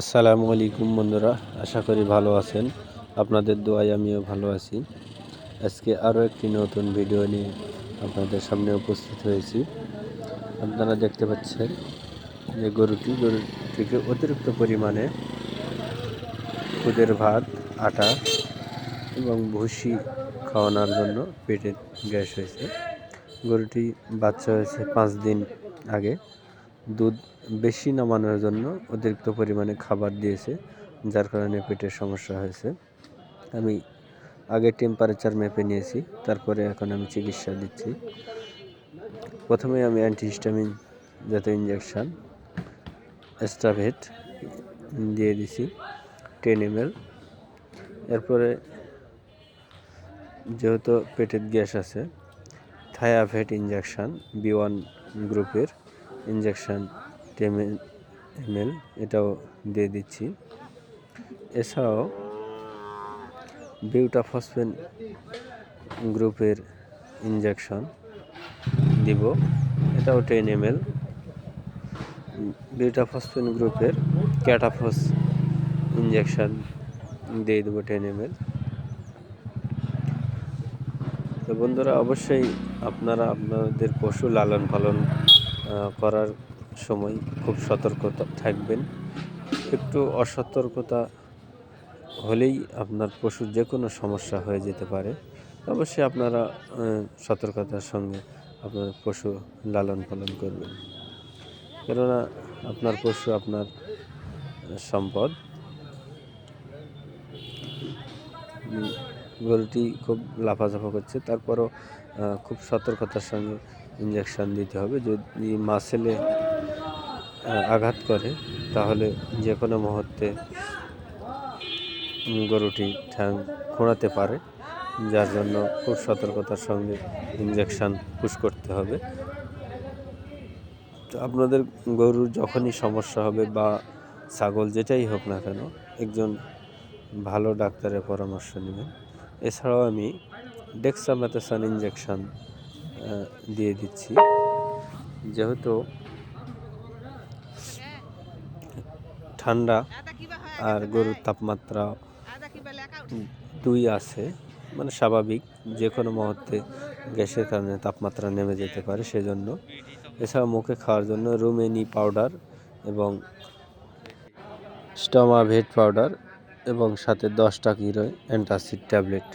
আসসালামু আলাইকুম বন্ধুরা, আশা করি ভালো আছেন। আপনাদের দোয়ায় আমিও ভালো আছি। আজকে আরও একটি নতুন ভিডিও নিয়ে আপনাদের সামনে উপস্থিত হয়েছি। আপনারা দেখতে পাচ্ছেন যে গরুটি, গরুটিকে অতিরিক্ত পরিমাণে খুদের ভাত, আটা এবং ভুসি খাওয়ানোর জন্য পেটে গ্যাস হয়েছে। গরুটি বাচ্চা হয়েছে পাঁচ দিন আগে। দুধ বেশি নামানোর জন্য অতিরিক্ত পরিমাণে খাবার দিয়েছে, যার কারণে পেটের সমস্যা হয়েছে। আমি আগে টেম্পারেচার মেপে নিয়েছি, তারপরে এখন আমি চিকিৎসা দিচ্ছি। প্রথমে আমি অ্যান্টিহিস্টামিন জাতীয় ইঞ্জেকশান এস্টাভেট দিয়ে দিছি টেন এম এল এরপরে যেহেতু পেটের গ্যাস আছে থায়াভেট ইঞ্জেকশান বি ওয়ান গ্রুপের। ইঞ্জেকশান টেন এম এটাও দিয়ে দিচ্ছি। এছাড়াও বিউটা বিউটাফসফেন গ্রুপের ইঞ্জেকশন দিব। এটাও টেন এল বিউটাফসফেন গ্রুপের ক্যাটাফস ইঞ্জেকশন দিয়ে দেবো টেন এম তো বন্ধুরা, অবশ্যই আপনারা আপনাদের পশু লালন পালন করার সময় খুব সতর্কতা থাকবেন। একটু অসতর্কতা হলেই আপনার পশুর যে কোনো সমস্যা হয়ে যেতে পারে। অবশ্যই আপনারা সতর্কতার সঙ্গে আপনার পশু লালন পালন করবেন। কেননা আপনার পশু আপনার সম্পদ। গরুটি খুব লাফাঝাফা করছে, তারপরও খুব সতর্কতার সঙ্গে ইঞ্জেকশান দিতে হবে। যদি মাসেলে আঘাত করে, তাহলে যে কোনো মুহূর্তে গরুটি ঠ্যাং খোঁড়াতে পারে, যার জন্য খুব সতর্কতার সঙ্গে ইঞ্জেকশান পুশ করতে হবে। আপনাদের গরুর যখনই সমস্যা হবে বা ছাগল যেটাই হোক না কেন, একজন ভালো ডাক্তারের পরামর্শ নেবেন। এছাড়াও আমি ডেক্সামেথাসান ইঞ্জেকশান দিয়ে দিচ্ছি। যেহেতু ঠান্ডা আর গরুর তাপমাত্রা দুই আছে মানে স্বাভাবিক, যে কোনো মুহূর্তে গ্যাসের কারণে তাপমাত্রা নেমে যেতে পারে সেজন্য। এছাড়া মুখে খাওয়ার জন্য রুমেনি পাউডার এবং স্টমা ভেট পাউডার এবং সাথে দশটা কিলো অ্যান্টাসিড ট্যাবলেট।